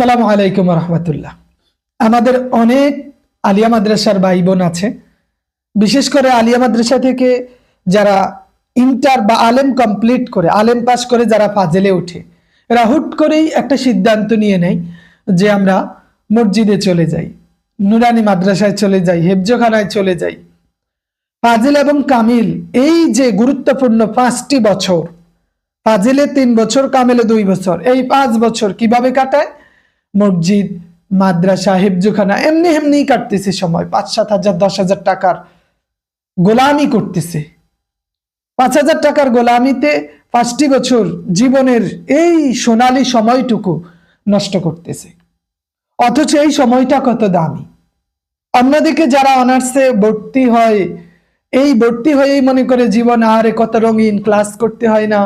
আসসালামু আলাইকুম রহমতুল্লাহ। আমাদের অনেক আলিয়া মাদ্রাসার ভাই বোন আছে। বিশেষ করে আলিয়া মাদ্রাসা থেকে যারা ইন্টার বা আলেম কমপ্লিট করে, আলেম পাস করে যারা ফাজেলে ওঠে, এরা হুট করেই একটা সিদ্ধান্ত নিয়ে নেয় যে আমরা মসজিদে চলে যাই, নুরানি মাদ্রাসায় চলে যাই, হেফজখানায় চলে যাই। ফাজিল এবং কামিল এই যে গুরুত্বপূর্ণ পাঁচটি বছর, ফাজিলে তিন বছর, কামেলে দুই বছর, এই পাঁচ বছর কীভাবে কাটায়? মসজিদ, মাদ্রাসা, হেফজুখানা, এমনি এমনি কাটতেছে সময়। পাঁচ সাত হাজার, দশ হাজার টাকার গোলামি করতেছে। পাঁচ হাজার টাকার গোলামিতে পাঁচটি বছর জীবনের এই সোনালি সময়টুকু নষ্ট করতেছে। অথচ এই সময়টা কত দামি। অন্যদিকে যারা অনার্সে ভর্তি হয়, এই ভর্তি হয়েই মনে করে জীবন আরে কত রঙিন, ক্লাস করতে হয় না,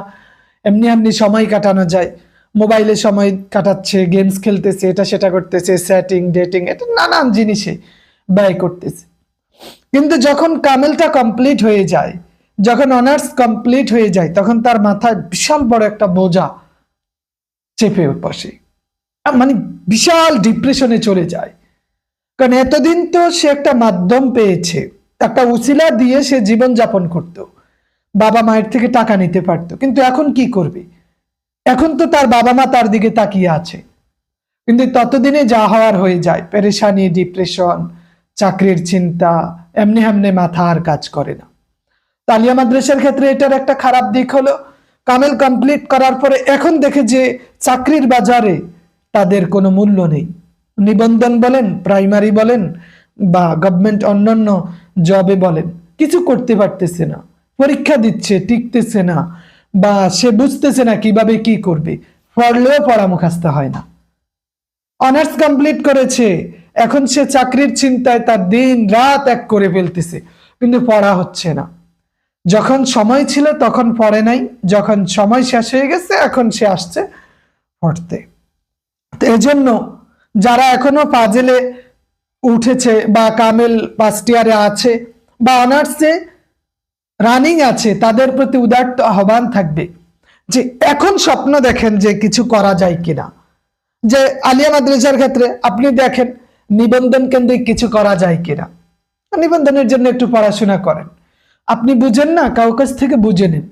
এমনি এমনি সময় কাটানো যায়। মোবাইলে সময় কাটাচ্ছে গেমস খেলতেছে, এটা সেটা করতেছে সেটিং ডেটিং এটা নানান জিনিসে ব্যয় করতেছে। কিন্তু যখন কামেলটা কমপ্লিট হয়ে যায়, যখন অনার্স কমপ্লিট হয়ে যায়, তখন তার মাথায় বিশাল বড় একটা বোঝা চেপে বসে। মানে বিশাল ডিপ্রেশনে চলে যায়। কারণ এতদিন তো সে একটা মাধ্যম পেয়েছে, একটা উসিলা দিয়ে সে জীবন যাপন করত। বাবা মায়ের থেকে টাকা নিতে পারতো, কিন্তু এখন কি করবে? এখন তো তার বাবা মা তার দিকে তাকিয়ে আছে। কিন্তু ততদিনে যা হওয়ার হয়ে যায়, পেরেশানি ডিপ্রেশন চাকরির চিন্তা, এমনি এমনি মাথা আর কাজ করে না। তালিয়া মাদ্রাসার ক্ষেত্রে এটার একটা খারাপ দিক হলো, কামেল কমপ্লিট করার পরে এখন দেখে যে চাকরির বাজারে তাদের কোনো মূল্য নেই। নিবন্ধন বলেন প্রাইমারি বলেন, বা গভর্নমেন্ট অন্যান্য জবে বলেন, কিছু করতে পারতেছে না, পরীক্ষা দিচ্ছে, টিকতেছে না বা সে বুঝতেছে না কীভাবে কি করবে। পড়লেও পড়া মুখাস্ত হয় না। অনার্স কমপ্লিট করেছে। এখন সে চাকরির চিন্তায় তার দিন রাত এক করে ফেলতেছে। কিন্তু পড়া হচ্ছে না। যখন সময় ছিল তখন পড়ে নাই। যখন সময় শেষ হয়ে গেছে, এখন সে আসছে পড়তে। তো এজন্য যারা এখনও পাজেলে উঠেছে বা কামেল ফার্স্ট ইয়ারে আছে বা অনার্সে রানিং আছে, তাদের প্রতি উদার্ত আহ্বান থাকবে যে এখন স্বপ্ন দেখেন যে কিছু করা যায় কিনা। যে আলিয়া মাদ্রাসার ক্ষেত্রে আপনি দেখেন নিবন্ধন কেন্দ্রে কিছু করা যায় কিনা। নিবন্ধনের জন্য একটু পড়াশোনা করেন। আপনি বুঝেন না কাউ কাছ থেকে বুঝে নিন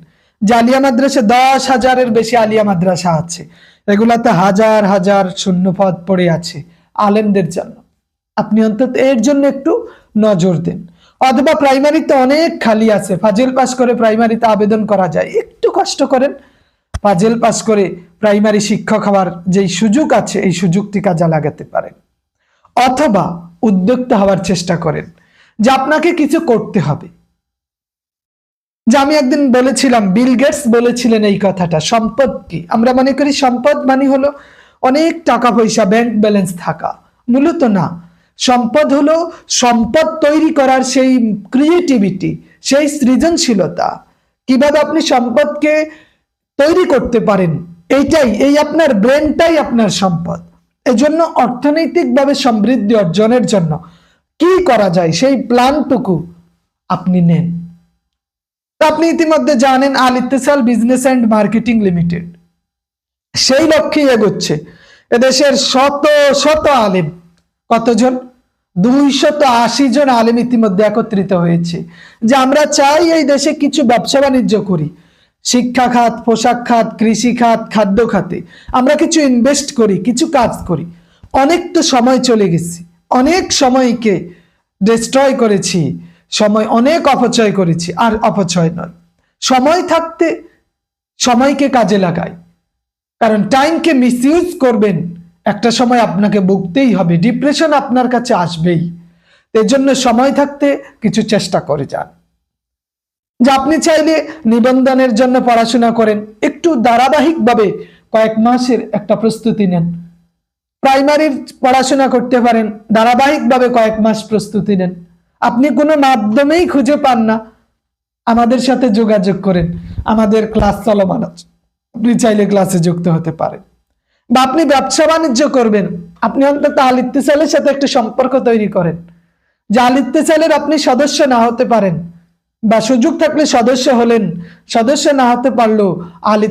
যে আলিয়া মাদ্রাসা দশ হাজারের বেশি আলিয়া মাদ্রাসা আছে। এগুলাতে হাজার হাজার শূন্য পদ পড়ে আছে আলেমদের জন্য। আপনি অন্তত এর জন্য একটু নজর দিন। অথবা প্রাইমারিতে অনেক খালি আছে। ফাজিল পাস করে প্রাইমারিতে আবেদন করা যায়। একটু কষ্ট করেন। ফাজিল পাস করে প্রাইমারি শিক্ষক হওয়ার যেই সুযোগ আছে, এই সুযোগটি কাজে লাগাতে পারেন। অথবা উদ্যোক্তা হওয়ার চেষ্টা করেন যে আপনাকে কিছু করতে হবে। যে আমি একদিন বলেছিলাম, বিল গেটস বলেছিলেন এই কথাটা, সম্পদ কি? আমরা মনে করি সম্পদ মানে হলো অনেক টাকা পয়সা ব্যাংক ব্যালেন্স থাকা। মূলত না। সম্পদ হলো সম্পদ তৈরি করার সেই ক্রিয়েটিভিটি সেই সৃজনশীলতা। কীভাবে আপনি সম্পদকে তৈরি করতে পারেন, এইটাই, এই আপনার ব্রেনটাই আপনার সম্পদ। এজন্য অর্থনৈতিকভাবে সমৃদ্ধি অর্জনের জন্য কি করা যায়, সেই প্ল্যানটুকু আপনি নেন। আপনি ইতিমধ্যে জানেন Al Ittesal business and marketing limited. সেই লক্ষ্যেই এগোচ্ছে। এদেশের শত শত আলেম। কতজন? দুইশত আশি জন আলেম ইতিমধ্যে একত্রিত হয়েছে যে আমরা চাই এই দেশে কিছু ব্যবসা বাণিজ্য করি। শিক্ষা খাত, পোশাক খাত, কৃষি খাত, খাদ্য খাতে। আমরা কিছু ইনভেস্ট করি, কিছু কাজ করি। অনেক তো সময় চলে গেছি। অনেক সময়কে ডিস্ট্রয় করেছি। সময় অনেক অপচয় করেছি। আর অপচয় নয়। সময় থাকতে সময়কে কাজে লাগাই। কারণ টাইমকে মিসইউজ করবেন একটা সময় আপনাকে ভুগতেই হবে ডিপ্রেশন আপনার কাছে আসবেই। এর জন্য সময় থাকতে কিছু চেষ্টা করে যান। যে আপনি চাইলে নিবন্ধনের জন্য পড়াশোনা করেন, একটু ধারাবাহিকভাবে কয়েক মাসের একটা প্রস্তুতি নেন। প্রাইমারির পড়াশোনা করতে পারেন, ধারাবাহিকভাবে কয়েক মাস প্রস্তুতি নেন। আপনি কোনো মাধ্যমেই খুঁজে পান না। আমাদের সাথে যোগাযোগ করেন, আমাদের ক্লাস চলমান আছে। আপনি চাইলে ক্লাসে যুক্ত হতে পারেন। বা আপনি ব্যবসা বাণিজ্য করবেন, আপনি অন্তত আল সাথে একটা সম্পর্ক তৈরি করেন। যে আল আপনি সদস্য না হতে পারেন বা সুযোগ থাকলে সদস্য হলেন, সদস্য না হতে পারলেও আল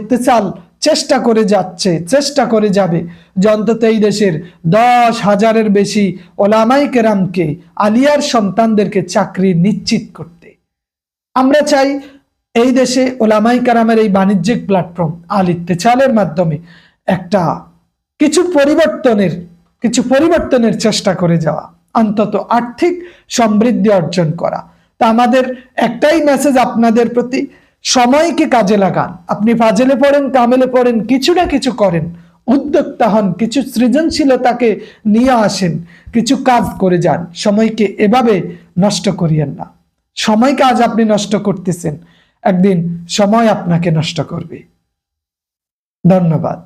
চেষ্টা করে যাচ্ছে, চেষ্টা করে যাবে। যে অন্তত এই দেশের দশ হাজারের বেশি ওলামাই কেরামকে, আলিয়ার সন্তানদেরকে চাকরি নিশ্চিত করতে। আমরা চাই এই দেশে ওলামাই কারামের এই বাণিজ্যিক প্ল্যাটফর্ম আল মাধ্যমে একটা কিছু পরিবর্তনের কিছু পরিবর্তনের চেষ্টা করে যাওয়া, অন্তত আর্থিক সমৃদ্ধি অর্জন করা। তা আমাদের একটাই মেসেজ আপনাদের প্রতি, সময়কে কাজে লাগান। আপনি ফাজেলে পড়েন, কামেলে পড়েন, কিছু না কিছু করেন, উদ্যোক্তা হন, কিছু সৃজনশীলতাকে নিয়ে আসেন, কিছু কাজ করে যান, সময়কে এভাবে নষ্ট করিয়েন না। সময়কে আজ আপনি নষ্ট করতেছেন, একদিন সময় আপনাকে নষ্ট করবে। ধন্যবাদ।